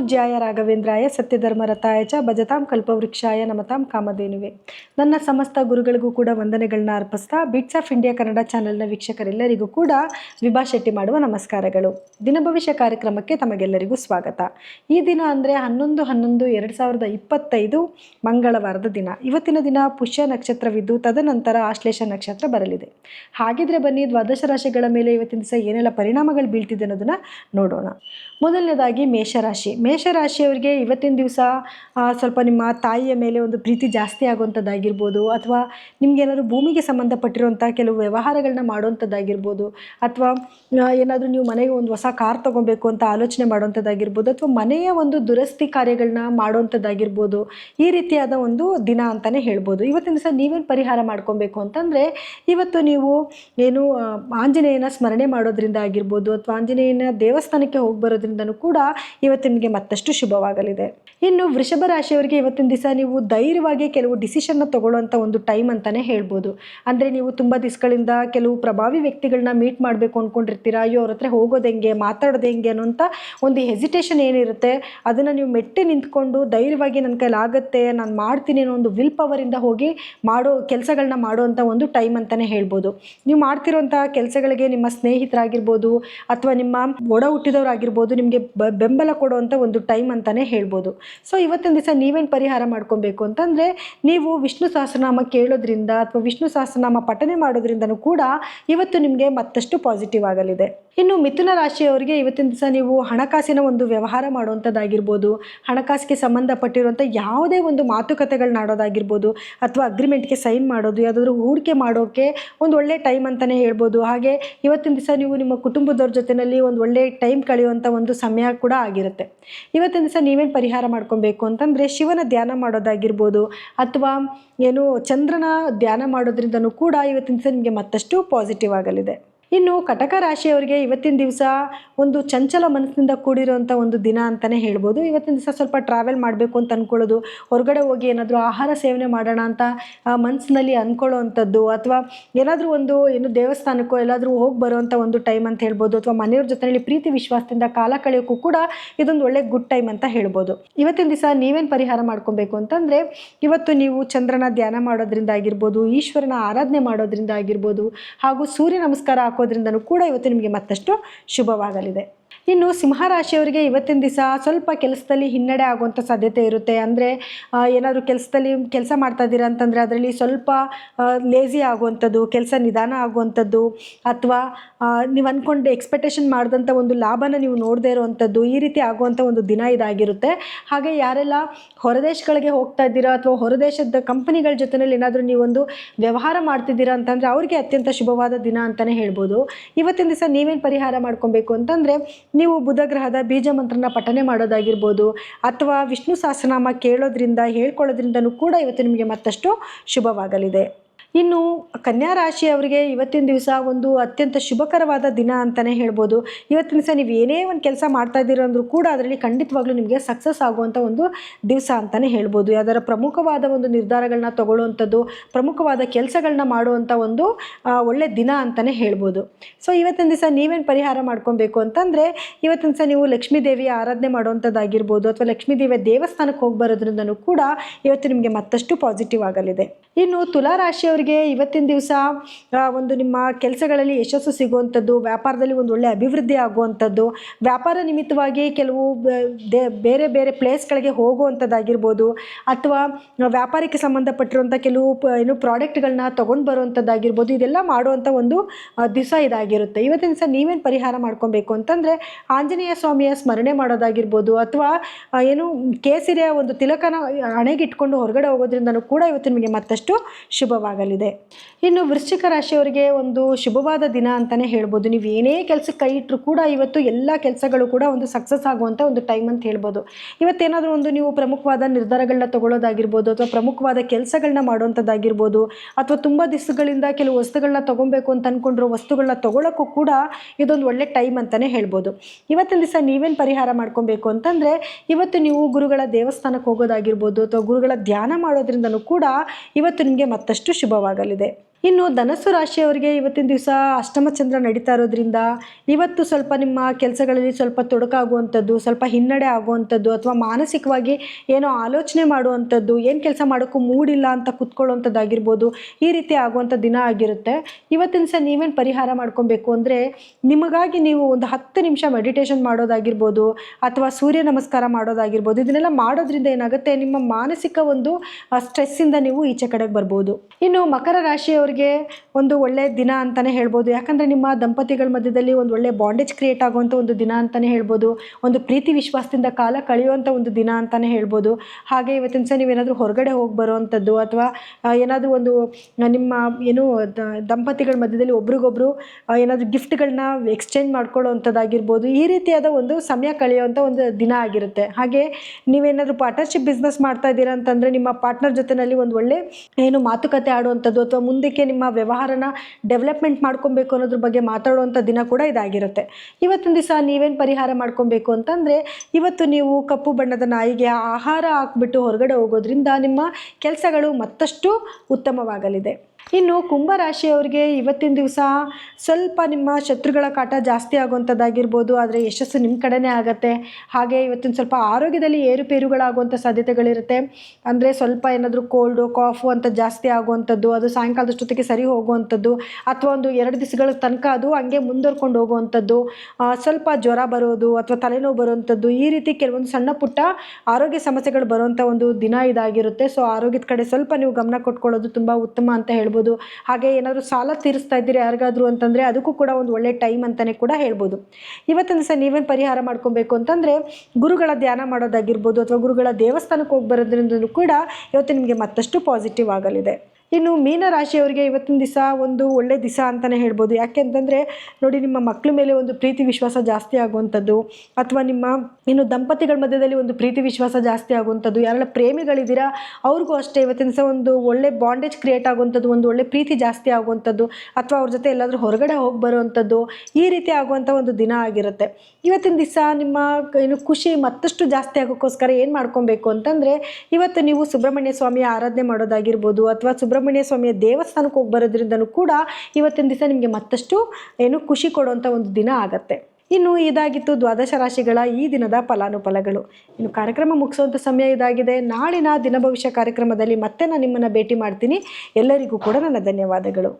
ಪೂಜ್ಯಾಯ ರಾಘವೇಂದ್ರಾಯ ಸತ್ಯಧರ್ಮರತಾಯ ಚ ಭಜತಾಂ ಕಲ್ಪವೃಕ್ಷಾಯ ನಮತಾಂ ಕಾಮಧೇನುವೆ. ನನ್ನ ಸಮಸ್ತ ಗುರುಗಳಿಗೂ ಕೂಡ ವಂದನೆಗಳನ್ನ ಅರ್ಪಿಸ್ತಾ ಬಿಟ್ಸ್ ಆಫ್ ಇಂಡಿಯಾ ಕನ್ನಡ ಚಾನೆಲ್ನ ವೀಕ್ಷಕರೆಲ್ಲರಿಗೂ ಕೂಡ ವಿಭಾ ಶೆಟ್ಟಿ ಮಾಡುವ ನಮಸ್ಕಾರಗಳು. ದಿನಭವಿಷ್ಯ ಕಾರ್ಯಕ್ರಮಕ್ಕೆ ತಮಗೆಲ್ಲರಿಗೂ ಸ್ವಾಗತ. ಈ ದಿನ ಅಂದರೆ ಹನ್ನೊಂದು ಹನ್ನೊಂದು ಎರಡು ಸಾವಿರದ ಇಪ್ಪತ್ತೈದು ಮಂಗಳವಾರದ ದಿನ. ಇವತ್ತಿನ ದಿನ ಪುಷ್ಯ ನಕ್ಷತ್ರವಿದ್ದು ತದನಂತರ ಆಶ್ಲೇಷ ನಕ್ಷತ್ರ ಬರಲಿದೆ. ಹಾಗಿದ್ರೆ ಬನ್ನಿ ದ್ವಾದಶ ರಾಶಿಗಳ ಮೇಲೆ ಇವತ್ತಿನ ದಿವಸ ಏನೆಲ್ಲ ಪರಿಣಾಮಗಳು ಬೀಳ್ತಿದೆ ಅನ್ನೋದನ್ನ ನೋಡೋಣ. ಮೊದಲನೇದಾಗಿ ಮೇಷರಾಶಿ ಮೇಷರಾಶಿಯವರಿಗೆ ಇವತ್ತಿನ ದಿವಸ ಸ್ವಲ್ಪ ನಿಮ್ಮ ತಾಯಿಯ ಮೇಲೆ ಒಂದು ಪ್ರೀತಿ ಜಾಸ್ತಿ ಆಗುವಂಥದ್ದಾಗಿರ್ಬೋದು, ಅಥವಾ ನಿಮಗೇನಾದರೂ ಭೂಮಿಗೆ ಸಂಬಂಧಪಟ್ಟಿರುವಂಥ ಕೆಲವು ವ್ಯವಹಾರಗಳನ್ನ ಮಾಡುವಂಥದ್ದಾಗಿರ್ಬೋದು, ಅಥವಾ ಏನಾದರೂ ನೀವು ಮನೆಗೆ ಒಂದು ಹೊಸ ಕಾರ್ ತೊಗೊಬೇಕು ಅಂತ ಆಲೋಚನೆ ಮಾಡುವಂಥದ್ದಾಗಿರ್ಬೋದು, ಅಥವಾ ಮನೆಯ ಒಂದು ದುರಸ್ತಿ ಕಾರ್ಯಗಳನ್ನ ಮಾಡುವಂಥದ್ದಾಗಿರ್ಬೋದು, ಈ ರೀತಿಯಾದ ಒಂದು ದಿನ ಅಂತಲೇ ಹೇಳ್ಬೋದು. ಇವತ್ತಿನ ದಿವಸ ನೀವೇನು ಪರಿಹಾರ ಮಾಡ್ಕೊಬೇಕು ಅಂತಂದರೆ, ಇವತ್ತು ನೀವು ಏನು ಆಂಜನೇಯನ ಸ್ಮರಣೆ ಮಾಡೋದ್ರಿಂದ ಆಗಿರ್ಬೋದು, ಅಥವಾ ಆಂಜನೇಯನ ದೇವಸ್ಥಾನಕ್ಕೆ ಹೋಗಿ ಬರೋದ್ರಿಂದನೂ ಕೂಡ ಇವತ್ತು ನಿಮಗೆ ಮತ್ತಷ್ಟು ಶುಭವಾಗಲಿದೆ. ಇನ್ನು ವೃಷಭ ರಾಶಿಯವರಿಗೆ ಇವತ್ತಿನ ದಿವಸ ನೀವು ಧೈರ್ಯವಾಗಿ ಕೆಲವು ಡಿಸಿಷನ್ನ ತಗೊಳ್ಳುವಂಥ ಒಂದು ಟೈಮ್ ಅಂತಲೇ ಹೇಳ್ಬೋದು. ಅಂದರೆ ನೀವು ತುಂಬ ದಿವಸಗಳಿಂದ ಕೆಲವು ಪ್ರಭಾವಿ ವ್ಯಕ್ತಿಗಳನ್ನ ಮೀಟ್ ಮಾಡಬೇಕು ಅಂದ್ಕೊಂಡಿರ್ತೀರ ಅಯ್ಯೋ, ಅವ್ರ ಹತ್ರ ಹೋಗೋದು ಹೆಂಗೆ? ಮಾತಾಡೋದು ಹೆಂಗೆ? ಅನ್ನೋಂಥ ಒಂದು ಹೆಸಿಟೇಷನ್ ಏನಿರುತ್ತೆ, ಅದನ್ನು ನೀವು ಮೆಟ್ಟಿ ನಿಂತ್ಕೊಂಡು ಧೈರ್ಯವಾಗಿ ನನ್ನ ಕೈಲಾಗುತ್ತೆ ನಾನು ಮಾಡ್ತೀನಿ ಅನ್ನೋ ಒಂದು ವಿಲ್ ಪವರಿಂದ ಹೋಗಿ ಮಾಡೋ ಕೆಲಸಗಳನ್ನ ಮಾಡುವಂಥ ಒಂದು ಟೈಮ್ ಅಂತಲೇ ಹೇಳ್ಬೋದು. ನೀವು ಮಾಡ್ತಿರೋಂಥ ಕೆಲಸಗಳಿಗೆ ನಿಮ್ಮ ಸ್ನೇಹಿತರಾಗಿರ್ಬೋದು, ಅಥವಾ ನಿಮ್ಮ ಒಡ ಹುಟ್ಟಿದವರಾಗಿರ್ಬೋದು, ನಿಮಗೆ ಬೆಂಬಲ ಕೊಡುವಂಥ ಒಂದು ಟೈಮ್ ಅಂತಲೇ ಹೇಳ್ಬೋದು. ಸೊ ಇವತ್ತಿನ ದಿವಸ ನೀವೇನು ಪರಿಹಾರ ಮಾಡ್ಕೊಬೇಕು ಅಂತಂದರೆ, ನೀವು ವಿಷ್ಣು ಸಹಸ್ರನಾಮ ಕೇಳೋದ್ರಿಂದ ಅಥವಾ ವಿಷ್ಣು ಸಹಸ್ರನಾಮ ಪಠನೆ ಮಾಡೋದ್ರಿಂದನೂ ಕೂಡ ಇವತ್ತು ನಿಮಗೆ ಮತ್ತಷ್ಟು ಪಾಸಿಟಿವ್ ಆಗಲಿದೆ. ಇನ್ನು ಮಿಥುನ ರಾಶಿಯವರಿಗೆ ಇವತ್ತಿನ ದಿವಸ ನೀವು ಹಣಕಾಸಿನ ಒಂದು ವ್ಯವಹಾರ ಮಾಡುವಂಥದ್ದಾಗಿರ್ಬೋದು, ಹಣಕಾಸಿಗೆ ಸಂಬಂಧಪಟ್ಟಿರುವಂಥ ಯಾವುದೇ ಒಂದು ಮಾತುಕತೆಗಳನ್ನ ಆಡೋದಾಗಿರ್ಬೋದು ಅಥವಾ ಅಗ್ರಿಮೆಂಟ್ಗೆ ಸೈನ್ ಮಾಡೋದು, ಯಾವುದಾದ್ರೂ ಹೂಡಿಕೆ ಮಾಡೋಕ್ಕೆ ಒಂದು ಒಳ್ಳೆ ಟೈಮ್ ಅಂತಲೇ ಹೇಳ್ಬೋದು. ಹಾಗೆ ಇವತ್ತಿನ ದಿವಸ ನೀವು ನಿಮ್ಮ ಕುಟುಂಬದವ್ರ ಜೊತೆಯಲ್ಲಿ ಒಂದು ಒಳ್ಳೆ ಟೈಮ್ ಕಳೆಯುವಂಥ ಒಂದು ಸಮಯ ಕೂಡ ಆಗಿರುತ್ತೆ. ಇವತ್ತಿನ ದಿವಸ ನೀವೇನು ಪರಿಹಾರ ಮಾಡ್ಕೊಬೇಕು ಅಂತಂದರೆ ಶಿವನ ಧ್ಯಾನ ಮಾಡೋದಾಗಿರ್ಬೋದು ಅಥವಾ ಏನು ಚಂದ್ರನ ಧ್ಯಾನ ಮಾಡೋದ್ರಿಂದನೂ ಕೂಡ ಇವತ್ತಿನ ದಿವಸ ನಿಮಗೆ ಮತ್ತಷ್ಟು ಪಾಸಿಟಿವ್ ಆಗಲಿದೆ. ಇನ್ನು ಕಟಕ ರಾಶಿಯವರಿಗೆ ಇವತ್ತಿನ ದಿವಸ ಒಂದು ಚಂಚಲ ಮನಸ್ಸಿನಿಂದ ಕೂಡಿರುವಂಥ ಒಂದು ದಿನ ಅಂತಲೇ ಹೇಳ್ಬೋದು. ಇವತ್ತಿನ ದಿವಸ ಸ್ವಲ್ಪ ಟ್ರಾವೆಲ್ ಮಾಡಬೇಕು ಅಂತ ಅಂದ್ಕೊಳ್ಳೋದು ಹೊರಗಡೆ ಹೋಗಿ ಏನಾದರೂ ಆಹಾರ ಸೇವನೆ ಮಾಡೋಣ ಅಂತ ಮನಸ್ಸಿನಲ್ಲಿ ಅಂದ್ಕೊಳ್ಳೋ ಅಂಥದ್ದು ಅಥವಾ ಏನಾದರೂ ಒಂದು, ಏನು ದೇವಸ್ಥಾನಕ್ಕೋ ಎಲ್ಲಾದರೂ ಹೋಗಿ ಬರುವಂಥ ಒಂದು ಟೈಮ್ ಅಂತ ಹೇಳ್ಬೋದು, ಅಥವಾ ಮನೆಯವ್ರ ಜೊತೆಯಲ್ಲಿ ಪ್ರೀತಿ ವಿಶ್ವಾಸದಿಂದ ಕಾಲ ಕಳೆಯೋಕ್ಕೂ ಕೂಡ ಇದೊಂದು ಒಳ್ಳೆ ಗುಡ್ ಟೈಮ್ ಅಂತ ಹೇಳ್ಬೋದು. ಇವತ್ತಿನ ದಿವಸ ನೀವೇನು ಪರಿಹಾರ ಮಾಡ್ಕೊಬೇಕು ಅಂತಂದರೆ, ಇವತ್ತು ನೀವು ಚಂದ್ರನ ಧ್ಯಾನ ಮಾಡೋದ್ರಿಂದ ಆಗಿರ್ಬೋದು, ಈಶ್ವರನ ಆರಾಧನೆ ಮಾಡೋದ್ರಿಂದ ಆಗಿರ್ಬೋದು, ಹಾಗೂ ಸೂರ್ಯ ನಮಸ್ಕಾರ ಹಾಕೋದ್ರಿಂದನೂ ಕೂಡ ಇವತ್ತು ನಿಮಗೆ ಮತ್ತಷ್ಟು ಶುಭವಾಗಲಿದೆ. ಇನ್ನು ಸಿಂಹರಾಶಿಯವರಿಗೆ ಇವತ್ತಿನ ದಿವಸ ಸ್ವಲ್ಪ ಕೆಲಸದಲ್ಲಿ ಹಿನ್ನಡೆ ಆಗುವಂಥ ಸಾಧ್ಯತೆ ಇರುತ್ತೆ. ಅಂದರೆ ಏನಾದರೂ ಕೆಲಸದಲ್ಲಿ ಕೆಲಸ ಮಾಡ್ತಾ ಇದ್ದೀರಾ ಅಂತಂದರೆ ಅದರಲ್ಲಿ ಸ್ವಲ್ಪ ಲೇಸಿ ಆಗುವಂಥದ್ದು, ಕೆಲಸ ನಿಧಾನ ಆಗುವಂಥದ್ದು, ಅಥವಾ ನೀವು ಅಂದ್ಕೊಂಡು ಎಕ್ಸ್ಪೆಕ್ಟೇಷನ್ ಮಾಡಿದಂಥ ಒಂದು ಲಾಭನ ನೀವು ನೋಡದೇ ಇರುವಂಥದ್ದು ಈ ರೀತಿ ಆಗುವಂಥ ಒಂದು ದಿನ ಇದಾಗಿರುತ್ತೆ. ಹಾಗೆ ಯಾರೆಲ್ಲ ಹೊರದೇಶಗಳಿಗೆ ಹೋಗ್ತಾ ಇದ್ದೀರಾ ಅಥವಾ ಹೊರದೇಶದ ಕಂಪನಿಗಳ ಜೊತೆಯಲ್ಲಿ ಏನಾದರೂ ನೀವೊಂದು ವ್ಯವಹಾರ ಮಾಡ್ತಿದ್ದೀರಾ ಅಂತಂದರೆ ಅವರಿಗೆ ಅತ್ಯಂತ ಶುಭವಾದ ದಿನ ಅಂತಲೇ ಹೇಳ್ಬೋದು. ಇವತ್ತಿನ ದಿವಸ ನೀವೇನು ಪರಿಹಾರ ಮಾಡ್ಕೊಬೇಕು ಅಂತಂದರೆ ನೀವು ಬುಧಗ್ರಹದ ಬೀಜ ಮಂತ್ರನ ಪಠನೆ ಮಾಡೋದಾಗಿರ್ಬೋದು ಅಥವಾ ವಿಷ್ಣು ಸಹಸ್ರನಾಮ ಕೇಳೋದ್ರಿಂದ, ಹೇಳ್ಕೊಳ್ಳೋದ್ರಿಂದನೂ ಕೂಡ ಇವತ್ತು ನಿಮಗೆ ಮತ್ತಷ್ಟು ಶುಭವಾಗಲಿದೆ. ಇನ್ನು ಕನ್ಯಾ ರಾಶಿಯವರಿಗೆ ಇವತ್ತಿನ ದಿವಸ ಒಂದು ಅತ್ಯಂತ ಶುಭಕರವಾದ ದಿನ ಅಂತಲೇ ಹೇಳ್ಬೋದು. ಇವತ್ತಿನ ದಿವಸ ನೀವು ಏನೇ ಒಂದು ಕೆಲಸ ಮಾಡ್ತಾ ಇದ್ದೀರ ಅಂದರೂ ಕೂಡ ಅದರಲ್ಲಿ ಖಂಡಿತವಾಗ್ಲೂ ನಿಮಗೆ ಸಕ್ಸಸ್ ಆಗುವಂಥ ಒಂದು ದಿವಸ ಅಂತಲೇ ಹೇಳ್ಬೋದು. ಯಾವ್ದಾರ ಪ್ರಮುಖವಾದ ಒಂದು ನಿರ್ಧಾರಗಳನ್ನ ತಗೊಳ್ಳುವಂಥದ್ದು, ಪ್ರಮುಖವಾದ ಕೆಲಸಗಳನ್ನ ಮಾಡುವಂಥ ಒಂದು ಒಳ್ಳೆ ದಿನ ಅಂತಲೇ ಹೇಳ್ಬೋದು. ಸೊ ಇವತ್ತಿನ ದಿವಸ ನೀವೇನು ಪರಿಹಾರ ಮಾಡ್ಕೊಬೇಕು ಅಂತಂದರೆ, ಇವತ್ತಿನ ದಿವಸ ನೀವು ಲಕ್ಷ್ಮೀ ದೇವಿಯ ಆರಾಧನೆ ಮಾಡುವಂಥದ್ದಾಗಿರ್ಬೋದು ಅಥವಾ ಲಕ್ಷ್ಮೀ ದೇವಿಯ ದೇವಸ್ಥಾನಕ್ಕೆ ಹೋಗಿ ಬರೋದ್ರಿಂದನೂ ಕೂಡ ಇವತ್ತು ನಿಮಗೆ ಮತ್ತಷ್ಟು ಪಾಸಿಟಿವ್ ಆಗಲಿದೆ. ಇನ್ನು ತುಲಾ ರಾಶಿಯವರಿಗೆ ಇವತ್ತಿನ ದಿವಸ ಒಂದು ನಿಮ್ಮ ಕೆಲಸಗಳಲ್ಲಿ ಯಶಸ್ಸು ಸಿಗುವಂಥದ್ದು, ವ್ಯಾಪಾರದಲ್ಲಿ ಒಂದು ಒಳ್ಳೆಯ ಅಭಿವೃದ್ಧಿ ಆಗುವಂಥದ್ದು, ವ್ಯಾಪಾರ ನಿಮಿತ್ತವಾಗಿ ಕೆಲವು ಬೇರೆ ಬೇರೆ ಪ್ಲೇಸ್ಗಳಿಗೆ ಹೋಗುವಂಥದ್ದಾಗಿರ್ಬೋದು, ಅಥವಾ ವ್ಯಾಪಾರಕ್ಕೆ ಸಂಬಂಧಪಟ್ಟಿರುವಂಥ ಕೆಲವು ಏನು ಪ್ರಾಡಕ್ಟ್ಗಳನ್ನ ತೊಗೊಂಡು ಬರುವಂಥದ್ದಾಗಿರ್ಬೋದು, ಇದೆಲ್ಲ ಮಾಡುವಂಥ ಒಂದು ದಿವಸ ಇದಾಗಿರುತ್ತೆ. ಇವತ್ತಿನ ದಿವಸ ನೀವೇನು ಪರಿಹಾರ ಮಾಡ್ಕೊಬೇಕು ಅಂತಂದರೆ, ಆಂಜನೇಯ ಸ್ವಾಮಿಯ ಸ್ಮರಣೆ ಮಾಡೋದಾಗಿರ್ಬೋದು, ಅಥವಾ ಏನು ಕೇಸರಿಯ ಒಂದು ತಿಲಕನ ಹಣೆಗಿಟ್ಕೊಂಡು ಹೊರಗಡೆ ಹೋಗೋದ್ರಿಂದನೂ ಕೂಡ ಇವತ್ತು ನಿಮಗೆ ಮತ್ತಷ್ಟು ಶುಭವಾಗಲಿದೆ ಇನ್ನು ವೃಶ್ಚಿಕ ರಾಶಿಯವರಿಗೆ ಒಂದು ಶುಭವಾದ ದಿನ ಅಂತಲೇ ಹೇಳ್ಬೋದು. ನೀವು ಏನೇ ಕೆಲಸಕ್ಕೆ ಕೈ ಇಟ್ಟರು ಕೂಡ ಇವತ್ತು ಎಲ್ಲ ಕೆಲಸಗಳು ಕೂಡ ಒಂದು ಸಕ್ಸಸ್ ಆಗುವಂಥ ಒಂದು ಟೈಮ್ ಅಂತ ಹೇಳ್ಬೋದು. ಇವತ್ತೇನಾದರೂ ಒಂದು ನೀವು ಪ್ರಮುಖವಾದ ನಿರ್ಧಾರಗಳನ್ನ ತಗೊಳ್ಳೋದಾಗಿರ್ಬೋದು ಅಥವಾ ಪ್ರಮುಖವಾದ ಕೆಲಸಗಳನ್ನ ಮಾಡುವಂಥದ್ದಾಗಿರ್ಬೋದು ಅಥವಾ ತುಂಬ ದಿವಸಗಳಿಂದ ಕೆಲವು ವಸ್ತುಗಳನ್ನ ತೊಗೊಬೇಕು ಅಂತ ಅಂದ್ಕೊಂಡಿರೋ ವಸ್ತುಗಳನ್ನ ತೊಗೊಳಕ್ಕೂ ಕೂಡ ಇದೊಂದು ಒಳ್ಳೆ ಟೈಮ್ ಅಂತಲೇ ಹೇಳ್ಬೋದು. ಇವತ್ತಿನ ದಿವಸ ನೀವೇನು ಪರಿಹಾರ ಮಾಡ್ಕೊಬೇಕು ಅಂತಂದರೆ ಇವತ್ತು ನೀವು ಗುರುಗಳ ದೇವಸ್ಥಾನಕ್ಕೆ ಹೋಗೋದಾಗಿರ್ಬೋದು ಅಥವಾ ಗುರುಗಳ ಧ್ಯಾನ ಮಾಡೋದ್ರಿಂದನೂ ಕೂಡ ಇವತ್ತು ನಿಮಗೆ ಮತ್ತಷ್ಟು ಶುಭವಾಗಲಿದೆ ಇನ್ನು ಧನಸ್ಸು ರಾಶಿಯವರಿಗೆ ಇವತ್ತಿನ ದಿವಸ ಅಷ್ಟಮ ಚಂದ್ರ ನಡೀತಾ ಇರೋದ್ರಿಂದ ಇವತ್ತು ಸ್ವಲ್ಪ ನಿಮ್ಮ ಕೆಲಸಗಳಲ್ಲಿ ಸ್ವಲ್ಪ ತೊಡಕಾಗುವಂಥದ್ದು, ಸ್ವಲ್ಪ ಹಿನ್ನಡೆ ಆಗುವಂಥದ್ದು ಅಥವಾ ಮಾನಸಿಕವಾಗಿ ಏನೋ ಆಲೋಚನೆ ಮಾಡುವಂಥದ್ದು, ಏನು ಕೆಲಸ ಮಾಡೋಕ್ಕೂ ಮೂಡಿಲ್ಲ ಅಂತ ಕುತ್ಕೊಳ್ಳುವಂಥದ್ದಾಗಿರ್ಬೋದು, ಈ ರೀತಿ ಆಗುವಂಥ ದಿನ ಆಗಿರುತ್ತೆ. ಇವತ್ತಿನ ದಿವಸ ನೀವೇನು ಪರಿಹಾರ ಮಾಡ್ಕೊಬೇಕು ಅಂದರೆ ನಿಮಗಾಗಿ ನೀವು ಒಂದು ಹತ್ತು ನಿಮಿಷ ಮೆಡಿಟೇಷನ್ ಮಾಡೋದಾಗಿರ್ಬೋದು ಅಥವಾ ಸೂರ್ಯ ನಮಸ್ಕಾರ ಮಾಡೋದಾಗಿರ್ಬೋದು, ಇದನ್ನೆಲ್ಲ ಮಾಡೋದ್ರಿಂದ ಏನಾಗುತ್ತೆ, ನಿಮ್ಮ ಮಾನಸಿಕ ಒಂದು ಸ್ಟ್ರೆಸ್ಸಿಂದ ನೀವು ಈಚೆ ಕಡೆಗೆ ಬರ್ಬೋದು. ಇನ್ನು ಮಕರ ರಾಶಿಯವರಿಗೆ ಒಂದು ಒಳ್ಳೆಯ ದಿನ ಅಂತಲೇ ಹೇಳ್ಬೋದು. ಯಾಕಂದರೆ ನಿಮ್ಮ ದಂಪತಿಗಳ ಮಧ್ಯದಲ್ಲಿ ಒಂದು ಒಳ್ಳೆಯ ಬಾಂಡೇಜ್ ಕ್ರಿಯೇಟ್ ಆಗುವಂಥ ಒಂದು ದಿನ ಅಂತಲೇ ಹೇಳ್ಬೋದು. ಒಂದು ಪ್ರೀತಿ ವಿಶ್ವಾಸದಿಂದ ಕಾಲ ಕಳೆಯುವಂಥ ಒಂದು ದಿನ ಅಂತಲೇ ಹೇಳ್ಬೋದು. ಹಾಗೆ ಇವತ್ತಿನ ಸಹ ನೀವೇನಾದರೂ ಹೊರಗಡೆ ಹೋಗಿ ಬರುವಂಥದ್ದು ಅಥವಾ ಏನಾದರೂ ಒಂದು ನಿಮ್ಮ ಏನು ದಂಪತಿಗಳ ಮಧ್ಯದಲ್ಲಿ ಒಬ್ರಿಗೊಬ್ರು ಏನಾದರೂ ಗಿಫ್ಟ್ಗಳನ್ನ ಎಕ್ಸ್ಚೇಂಜ್ ಮಾಡ್ಕೊಳ್ಳೋವಂಥದ್ದಾಗಿರ್ಬೋದು ಈ ರೀತಿಯಾದ ಒಂದು ಸಮಯ ಕಳೆಯುವಂಥ ಒಂದು ದಿನ ಆಗಿರುತ್ತೆ. ಹಾಗೆ ನೀವೇನಾದರೂ ಪಾರ್ಟ್ನರ್ಶಿಪ್ ಬಿಸ್ನೆಸ್ ಮಾಡ್ತಾ ಇದ್ದೀರಾ ಅಂತಂದರೆ ನಿಮ್ಮ ಪಾರ್ಟ್ನರ್ ಜೊತೆಯಲ್ಲಿ ಒಂದು ಒಳ್ಳೆ ಏನು ಮಾತುಕತೆ ಆಡುವಂಥದ್ದು ಅಥವಾ ಮುಂದಕ್ಕೆ ನಿಮ್ಮ ವ್ಯವಹಾರನ ಡೆವಲಪ್ಮೆಂಟ್ ಮಾಡ್ಕೊಬೇಕು ಅನ್ನೋದ್ರ ಬಗ್ಗೆ ಮಾತಾಡುವಂಥ ದಿನ ಕೂಡ ಇದಾಗಿರುತ್ತೆ. ಇವತ್ತಿನ ದಿವಸ ನೀವೇನು ಪರಿಹಾರ ಮಾಡ್ಕೊಬೇಕು ಅಂತಂದರೆ, ಇವತ್ತು ನೀವು ಕಪ್ಪು ಬಣ್ಣದ ನಾಯಿಗೆ ಆಹಾರ ಹಾಕ್ಬಿಟ್ಟು ಹೊರಗಡೆ ಹೋಗೋದ್ರಿಂದ ನಿಮ್ಮ ಕೆಲಸಗಳು ಮತ್ತಷ್ಟು ಉತ್ತಮವಾಗಲಿದೆ. ಇನ್ನು ಕುಂಭರಾಶಿಯವರಿಗೆ ಇವತ್ತಿನ ದಿವಸ ಸ್ವಲ್ಪ ನಿಮ್ಮ ಶತ್ರುಗಳ ಕಾಟ ಜಾಸ್ತಿ ಆಗುವಂಥದ್ದಾಗಿರ್ಬೋದು, ಆದರೆ ಯಶಸ್ಸು ನಿಮ್ಮ ಕಡೆನೇ ಆಗುತ್ತೆ. ಹಾಗೆ ಇವತ್ತಿನ ಸ್ವಲ್ಪ ಆರೋಗ್ಯದಲ್ಲಿ ಏರುಪೇರುಗಳಾಗುವಂಥ ಸಾಧ್ಯತೆಗಳಿರುತ್ತೆ. ಅಂದರೆ ಸ್ವಲ್ಪ ಏನಾದರೂ ಕೋಲ್ಡು ಕಾಫು ಅಂತ ಜಾಸ್ತಿ ಆಗುವಂಥದ್ದು, ಅದು ಸಾಯಂಕಾಲದಷ್ಟೊತ್ತಿಗೆ ಸರಿ ಹೋಗುವಂಥದ್ದು, ಅಥವಾ ಒಂದು ಎರಡು ದಿವಸಗಳ ತನಕ ಅದು ಹಂಗೆ ಮುಂದುವರ್ಕೊಂಡು ಹೋಗುವಂಥದ್ದು ಸ್ವಲ್ಪ ಜ್ವರ ಬರೋದು ಅಥವಾ ತಲೆನೋವು ಬರುವಂಥದ್ದು, ಈ ರೀತಿ ಕೆಲವೊಂದು ಸಣ್ಣ ಪುಟ್ಟ ಆರೋಗ್ಯ ಸಮಸ್ಯೆಗಳು ಬರುವಂಥ ಒಂದು ದಿನ ಇದಾಗಿರುತ್ತೆ. ಸೊ ಆರೋಗ್ಯದ ಕಡೆ ಸ್ವಲ್ಪ ನೀವು ಗಮನ ಕೊಟ್ಕೊಳ್ಳೋದು ತುಂಬ ಉತ್ತಮ ಅಂತ ಹೇಳ್ಬೋದು. ಹಾಗೆ ಏನಾದರೂ ಸಾಲ ತೀರಿಸ್ತಾ ಇದ್ದೀರಿ ಯಾರಿಗಾದರೂ ಅಂತಂದರೆ ಅದಕ್ಕೂ ಕೂಡ ಒಂದು ಒಳ್ಳೆ ಟೈಮ್ ಅಂತಲೇ ಕೂಡ ಹೇಳ್ಬೋದು. ಇವತ್ತಿನ ದಿವಸ ನೀವೇನು ಪರಿಹಾರ ಮಾಡ್ಕೊಬೇಕು ಅಂತಂದರೆ ಗುರುಗಳ ಧ್ಯಾನ ಮಾಡೋದಾಗಿರ್ಬೋದು ಅಥವಾ ಗುರುಗಳ ದೇವಸ್ಥಾನಕ್ಕೆ ಹೋಗಿ ಬರೋದ್ರಿಂದ ಕೂಡ ಇವತ್ತು ನಿಮಗೆ ಮತ್ತಷ್ಟು ಪಾಸಿಟಿವ್ ಆಗಲಿದೆ. ಇನ್ನು ಮೀನ ರಾಶಿಯವರಿಗೆ ಇವತ್ತಿನ ದಿವಸ ಒಂದು ಒಳ್ಳೆ ದಿವಸ ಅಂತಲೇ ಹೇಳ್ಬೋದು. ಯಾಕೆ ಅಂತಂದರೆ, ನೋಡಿ ನಿಮ್ಮ ಮಕ್ಕಳ ಮೇಲೆ ಒಂದು ಪ್ರೀತಿ ವಿಶ್ವಾಸ ಜಾಸ್ತಿ ಆಗುವಂಥದ್ದು, ಅಥವಾ ನಿಮ್ಮ ಇನ್ನು ದಂಪತಿಗಳ ಮಧ್ಯದಲ್ಲಿ ಒಂದು ಪ್ರೀತಿ ವಿಶ್ವಾಸ ಜಾಸ್ತಿ ಆಗುವಂಥದ್ದು, ಯಾರೆಲ್ಲ ಪ್ರೇಮಿಗಳಿದ್ದೀರಾ, ಅವ್ರಿಗೂ ಅಷ್ಟೇ ಇವತ್ತಿನ ದಿವಸ ಒಂದು ಒಳ್ಳೆ ಬಾಂಡೇಜ್ ಕ್ರಿಯೇಟ್ ಆಗುವಂಥದ್ದು, ಒಂದು ಒಳ್ಳೆ ಪ್ರೀತಿ ಜಾಸ್ತಿ ಆಗುವಂಥದ್ದು, ಅಥವಾ ಅವ್ರ ಜೊತೆ ಎಲ್ಲಾದರೂ ಹೊರಗಡೆ ಹೋಗಿ ಬರುವಂಥದ್ದು, ಈ ರೀತಿ ಆಗುವಂಥ ಒಂದು ದಿನ ಆಗಿರುತ್ತೆ. ಇವತ್ತಿನ ದಿವಸ ನಿಮ್ಮ ಏನು ಖುಷಿ ಮತ್ತಷ್ಟು ಜಾಸ್ತಿ ಆಗೋಕ್ಕೋಸ್ಕರ ಏನು ಮಾಡ್ಕೊಬೇಕು ಅಂತಂದರೆ, ಇವತ್ತು ನೀವು ಸುಬ್ರಹ್ಮಣ್ಯ ಸ್ವಾಮಿಯ ಆರಾಧನೆ ಮಾಡೋದಾಗಿರ್ಬೋದು, ಅಥವಾ ಸುಬ್ರಹ್ಮಣ್ಯ ಸ್ವಾಮಿಯ ದೇವಸ್ಥಾನಕ್ಕೆ ಹೋಗಿ ಬರೋದ್ರಿಂದನೂ ಕೂಡ ಇವತ್ತಿನ ದಿವಸ ನಿಮಗೆ ಮತ್ತಷ್ಟು ಏನು ಖುಷಿ ಕೊಡುವಂಥ ಒಂದು ದಿನ ಆಗತ್ತೆ. ಇನ್ನು ಇದಾಗಿತ್ತು ದ್ವಾದಶ ರಾಶಿಗಳ ಈ ದಿನದ ಫಲಾನುಫಲಗಳು. ಇನ್ನು ಕಾರ್ಯಕ್ರಮ ಮುಗಿಸುವಂಥ ಸಮಯ ಇದಾಗಿದೆ. ನಾಳಿನ ದಿನ ಭವಿಷ್ಯ ಕಾರ್ಯಕ್ರಮದಲ್ಲಿ ಮತ್ತೆ ನಾನು ನಿಮ್ಮನ್ನು ಭೇಟಿ ಮಾಡ್ತೀನಿ. ಎಲ್ಲರಿಗೂ ಕೂಡ ನನ್ನ ಧನ್ಯವಾದಗಳು.